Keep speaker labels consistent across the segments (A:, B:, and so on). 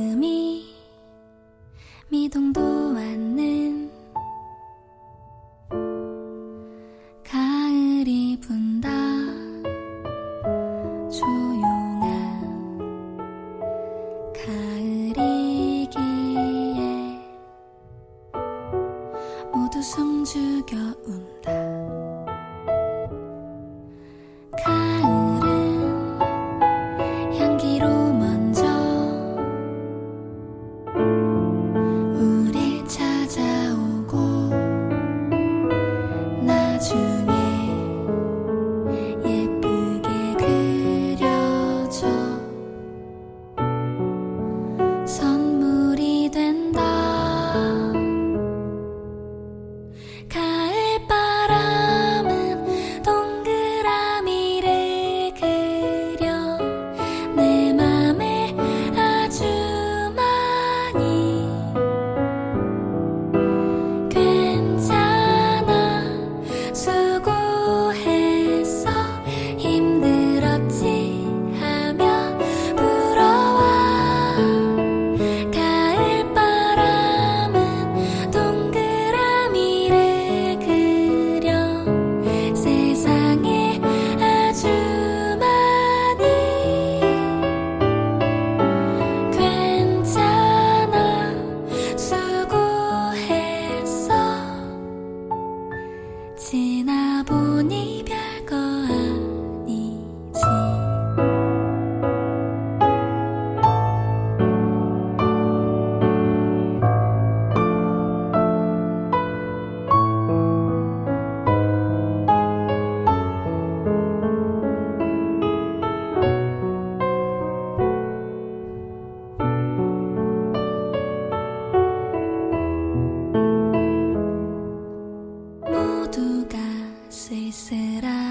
A: 마음이 미동도 않는 가을이 분다. 조용한 가을이기에 모두 숨죽여 운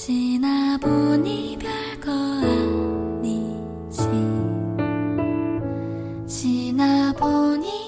A: 어찌나 보니 별거 아니지. 지나 보니